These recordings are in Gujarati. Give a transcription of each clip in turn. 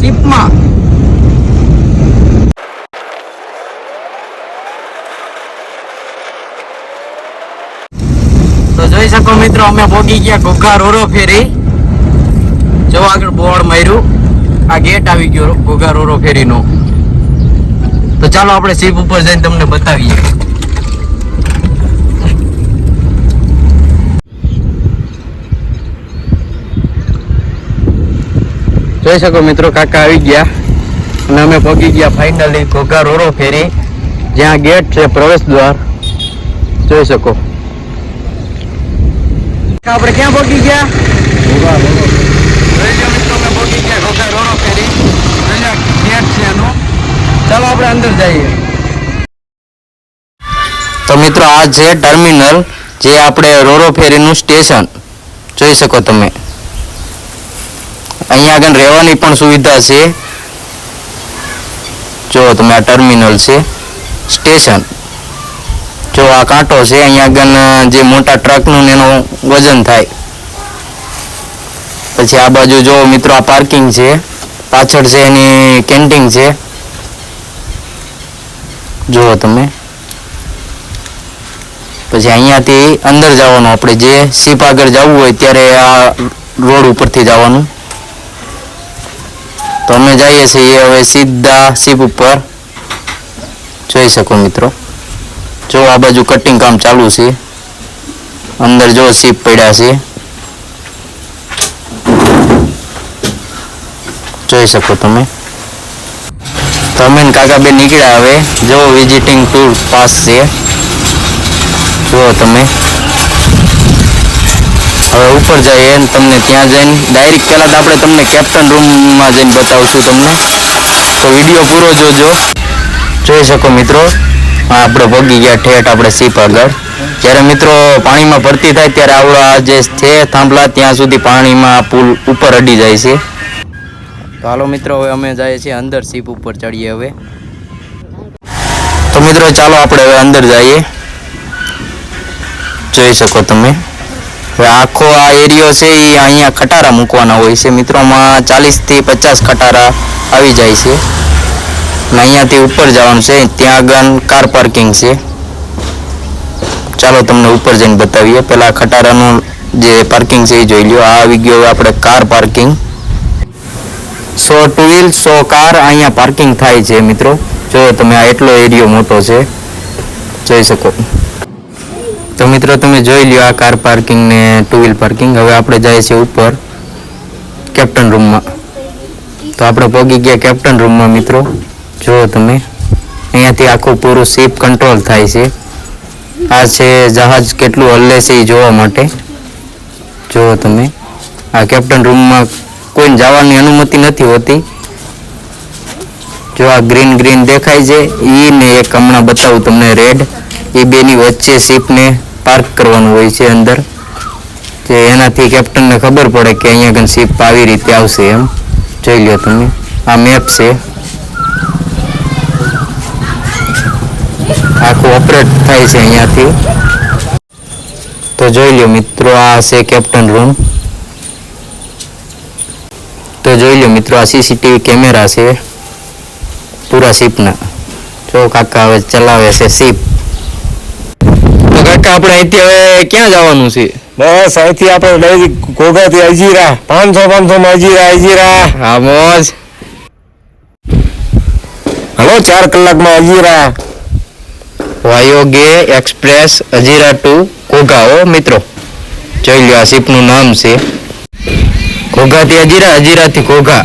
સીપમાં તો જોઈ શકો મિત્રો, અમે ભોગી ગયા ઘોઘા રોરો ફેરી. જો આગળ બોર્ડ માર્યું. આ ગેટ આવી ગયો ઘોઘા રોરો ફેરીનો. તો ચાલો આપણે સીપ ઉપર જઈને તમને બતાવીએ. જોઈ શકો મિત્રો કાકા આવી ગયા. અને અમે પહોંચી ગયા ફાઇનલી ઘોઘા રોરો ફેરી. જ્યાં ગેટ છે પ્રવેશ દ્વાર. જોઈ શકો. આપણે ક્યાં પહોંચી ગયા? ચાલો આપણે અંદર જઈએ. તો મિત્રો આ છે ટર્મિનલ જે આપણે રોરો ફેરીનું સ્ટેશન. જોઈ શકો તમે. અહીંયા આગળ રહેવાની પણ સુવિધા છે. જો તમે આ ટર્મિનલ છે, સ્ટેશન. જો આ કાંટો છે, અહીંયા આગળ જે મોટા ટ્રકનું એનું વજન થાય. પછી આ બાજુ જો મિત્રો આ પાર્કિંગ છે, પાછળ છે એની કેન્ટીન છે. જુઓ તમે. પછી અહીંયાથી અંદર જવાનું, આપણે જે સીપ આગળ જવું હોય ત્યારે આ રોડ ઉપરથી જવાનું. તો અમે જઈએ છીએ હવે સીધા સીપ ઉપર. જોઈ શકો મિત્રો. જો આ બાજુ કટિંગ કામ ચાલુ છે. અંદર જો સીપ પડ્યા છે. જોઈ શકો તમે. તો અમે ને કાકાબેન નીકળ્યા હવે. જો વિઝિટિંગ ટૂર પાસ છે. જુઓ તમે. હવે ઉપર જઈએ તમને ત્યાં જઈને ડાયરેક્ટ પહેલાં તો આપણે તમને કેપ્ટન રૂમમાં જઈને બતાવશું તમને. તો વીડિયો પૂરો જોજો. જોઈ શકો મિત્રો આપણે ભોગી ગયા ઠેઠ આપણે સીપ આગળ. જ્યારે મિત્રો પાણીમાં ભરતી થાય ત્યારે આવડા જે છે થાંભલા, ત્યાં સુધી પાણીમાં પુલ ઉપર અડી જાય છે. તો હાલો મિત્રો, હવે અમે જઈએ છીએ અંદર સીપ ઉપર ચડીએ હવે. તો મિત્રો, ચાલો આપણે હવે અંદર જઈએ. જોઈ શકો તમે. આખો આ એરિયો છે એ અહીંયા ખટારા મૂકવાના હોય છે. મિત્રોમાં ચાલીસથી પચાસ ખટારા આવી જાય છે. અને અહીંયાથી ઉપર જવાનું છે. ત્યાં આગળ કાર પાર્કિંગ છે. ચાલો તમને ઉપર જઈને બતાવીએ. પેલા ખટારાનું જે પાર્કિંગ છે એ જોઈ લ્યો. આ આવી ગયો આપણે car parking. So two wheel so car અહીંયા પાર્કિંગ થાય છે, મિત્રો. જો તમે આ એટલો એરિયો મોટો છે, જોઈ શકો. તો મિત્રો તમે જોઈ લ્યો આ કાર પાર્કિંગ ને ટુ વ્હીલ પાર્કિંગ હવે આપણે જઈએ છીએ ઉપર કેપ્ટન રૂમમાં તો આપણે પહોંચી ગયા કેપ્ટન રૂમમાં મિત્રો. જુઓ તમે. અહીંયાથી આખું પૂરું શિપ કંટ્રોલ થાય છે. આ છે જહાજ કેટલું હલ્લે છે એ જોવા માટે. જુઓ તમે. આ કેપ્ટન રૂમમાં કોઈને જવાની અનુમતિ નથી હોતી. જો આ ગ્રીન ગ્રીન દેખાય છે એ ને એક હમણાં બતાવું તમને રેડ એ બેની વચ્ચે શિપને પાર્ક કરવાનું હોય છે અંદર. જે એનાથી કેપ્ટનને ખબર પડે કે અહીંયા આગળ શિપ આવી રીતે આવશે એમ. જોઈ લો તમે. આ મેપ છે. આખું ઓપરેટ થાય છે અહીંયાથી. તો જોઈ લો મિત્રો, આ છે કેપ્ટન રૂમ તો જોઈ લો મિત્રો, આ સીસીટીવી કેમેરા છે. પૂરા શિપના જો કાકા હવે ચલાવે છે શિપ તો કાકા આપણે અહીંથી હવે ક્યાં જવાનું છે? બસ અહીંથી આપણે ડાયરેક્ટ ઘોઘાથી અજીરા પાંચસો પાંચસો માં અજીરા અજીરા હા મોજ. હલો ચાર કલાકમાં અજીરા વાયોગે એક્સપ્રેસ અજીરા ટુ ઘોઘા હો મિત્રો. જોઈ લો આ શિપનું નામ છે. ઘોઘાથી અજીરા અજીરાથી ઘોઘા.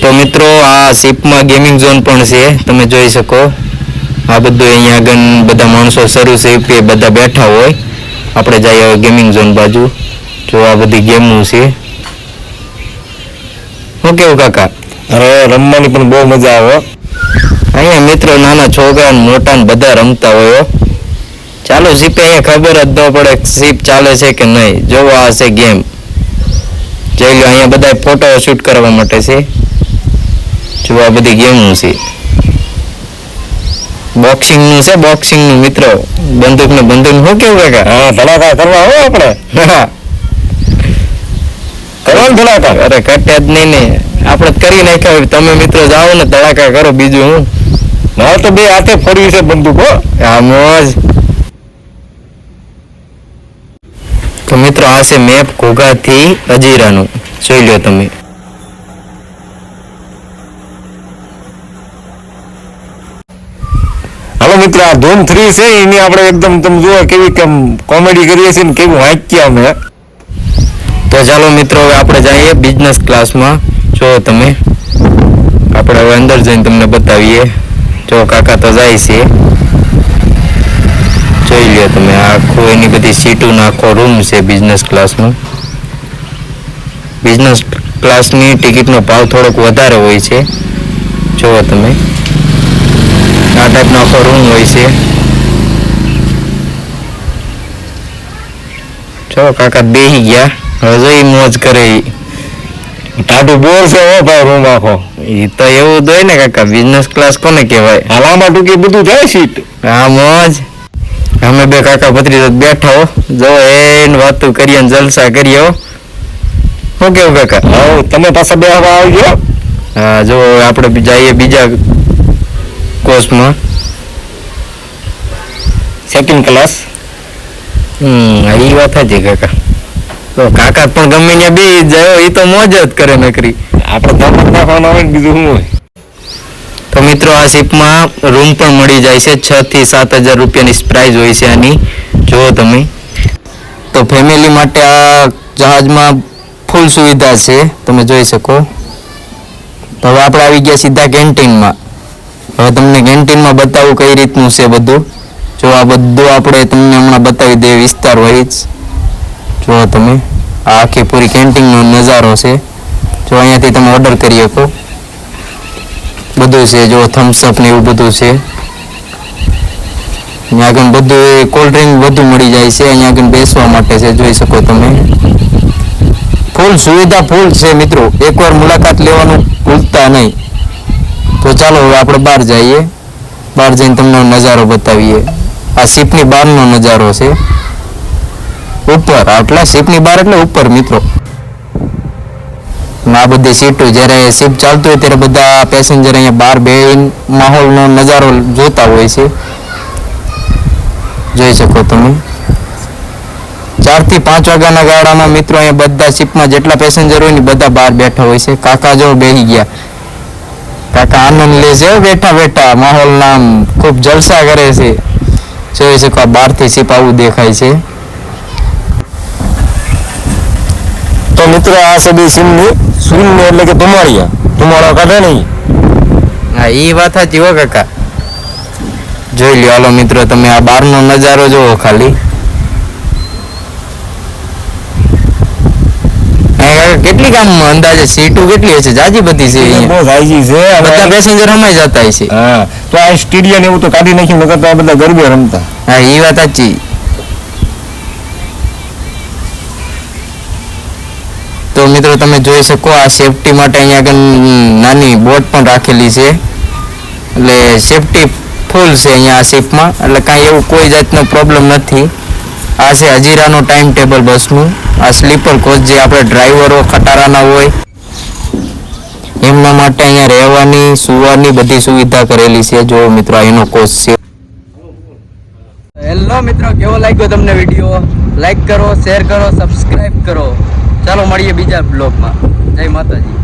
તો મિત્રો આ શિપમાં ગેમિંગ ઝોન પણ છે તમે જોઈ શકો. આ બધું અહીંયા આગળ બધા માણસો શરૂ છે એ બધા બેઠા હોય. આપણે જઈએ હવે ગેમિંગ ઝોન બાજુ. જો આ બધી ગેમો છે. શું કેવું કાકા? અરે રમવાની પણ બહુ મજા આવે. અહીંયા મિત્રો નાના છોકરા મોટા ને બધા રમતા હોય ચાલો સીપે અહીંયા ખબર જ ન પડે સીપ ચાલે છે કે નહીં. જોવો આ છે ગેમ જોઈ લો અહીંયા બધા ફોટો શૂટ કરવા માટે છે. જો આ બધી ગેમો છે. બોક્સિંગનું છે બોક્સિંગનું મિત્રો. બંદૂક ને બંદૂક. શું કેવું કાકા? હા ધડાકા કરવા હો આપણે. હા. ને ધડાકા. અરે કટે જ નહીં ને. આપણે કરી નાખ્યા. તમે મિત્રો જાઓ ને ધડાકા કરો બીજું હું. મારે તો બે હાથે ફરવી છે બંદૂક હો. આ મોજ. તો મિત્રો આ છે મેપ ઘોઘાથી અજીરાનું. જોઈ લો તમે હાલો મિત્ર, આ ધૂમ થ્રી છે, એની આપણે એકદમ તમે જુઓ કેવી કેમ કોમેડી કરીએ છીએ ને કેવું વાંચ્યા અમે. તો ચાલો મિત્રો, હવે આપણે જઈએ બિઝનેસ ક્લાસમાં જો તમે, આપણે હવે અંદર જઈને તમને બતાવીએ. જો કાકા તો જાય છે. જોઈ લ્યો તમે, આખું એની બધી સીટું આખો રૂમ છે બિઝનેસ ક્લાસનો બિઝનેસ ક્લાસની ટિકિટનો ભાવ થોડોક વધારે હોય છે. જુઓ તમે. ટાઈપનો આખો રૂમ હોય છે. ચલો કાકા બેહી ગયા. હવે મોજ કરે. ટાટુ બોર છે હો ભાઈ રૂમ આખો. એ તો એવું જ ને કાકા બિઝનેસ ક્લાસ કોને કહેવાય? આ ટૂંકી બધું થાય સીટ. હા મોજ. અમે બે કાકા ભત્રીજો બેઠા હો. જો એન વાતું કરીએ ને જલસા કરીએ શું કેવું કાકા? તમે પાછા બે હવા આવી ગયો હા જો આપણે જઈએ બીજા કોર્સમાં સેકન્ડ ક્લાસ હમ એ વાત હતી કાકા. તો કાકા પણ ગમે ત્યાં બે જાય એ તો મોજ જ કરે નકરી. આપણે ધમક નાખવાનું આવે બીજું શું હોય? તો મિત્રો આ શિપમાં રૂમ પણ મળી જાય છે. છ થી સાત હજાર રૂપિયાની પ્રાઇઝ હોય છે આની. જુઓ તમે. તો ફેમિલી માટે આ જહાજમાં ફૂલ સુવિધા છે. તમે જોઈ શકો. હવે આપણે આવી ગયા સીધા કેન્ટીનમાં હવે તમને કેન્ટીનમાં બતાવું કઈ રીતનું છે બધું? જો આ બધું આપણે તમને હમણાં બતાવી દઈએ, વિસ્તાર વાઇઝ. જો તમે, આ આખી પૂરી કેન્ટીનનો નજારો છે. જો અહીંયાથી તમે ઓર્ડર કરી શકો. બધું છે, જો થમ્સ અપ ને એવું બધું છે. અહીંયા આગળ બધું કોલ્ડ ડ્રિંક બધું મળી જાય છે, અહીંયા આગળ બેસવા માટે છે, જોઈ શકો તમે. ફૂલ સુવિધા ફૂલ છે મિત્રો. એકવાર મુલાકાત લેવાનું ભૂલતા નહીં. તો ચાલો હવે આપણે બહાર જઈએ. બહાર જઈને તમને નજારો બતાવીએ. આ શિપની બહારનો નજારો છે. ઉપર આટલા શિપની બહાર એટલે ઉપર, મિત્રો. આ બધી સીટો જ્યારે શિપ ચાલતું હોય ત્યારે બધા પેસેન્જર અહીંયા બહાર બેહીને માહોલનો નજારો જોતા હોય છે. જોઈ શકો તમે. ચારથી પાંચ વાગ્યાના ગાળામાં મિત્રો અહીંયા બધા શિપમાં જેટલા પેસેન્જર હોય ને બધા બહાર બેઠા હોય છે. કાકા જો બેહી ગયા. કાકા આનંદ લે છે બેઠા બેઠા. માહોલના નામ ખૂબ જલસા કરે છે. જોઈ શકો બહારથી સિપાવું દેખાય છે. તો મિત્રો આ છે બે સિમની. શૂન્ય એટલે કે ધુમાડિયા ધુમાડો કાઢે નહીં. હા એ વાત સાચી હો કાકા. જોઈ લ્યો હાલો મિત્રો તમે આ બહારનો નજારો જોવો ખાલી અહીંયા કાકા કેટલી કામ અંદાજે સીટો કેટલી હશે? જાજી બધી છે બહુ જાજી છે બધા પેસેન્જર રમાઈ જતા હશે. હા તો આ સ્ટેડિયમ એવું તો કાઢી નાખ્યું નકર તો આ બધા ગરબે રમતા. હા એ વાત સાચી. તો મિત્રો તમે જોઈ શકો આ સેફટી માટે અહીંયા આગળ નાની બોટ પણ રાખેલી છે. એટલે સેફટી ફૂલ છે અહીંયા આ શિપમાં એટલે કાંઈ એવું કોઈ જાતનો પ્રોબ્લેમ નથી. આ છે હજીરાનો ટાઈમ ટેબલ બસનું. આ સ્લીપર કોચ જે આપણે ડ્રાઈવરો ખટારાના હોય, એમના માટે અહીંયા રહેવાની, સુવાની બધી સુવિધા કરેલી છે. જો મિત્રો એનો કોચ છે. હેલો મિત્રો, કેવો લાગ્યો તમને વીડિયો લાઈક કરો શેર કરો સબસ્ક્રાઈબ કરો. ચાલો મળીએ બીજા બ્લોગમાં જય માતાજી.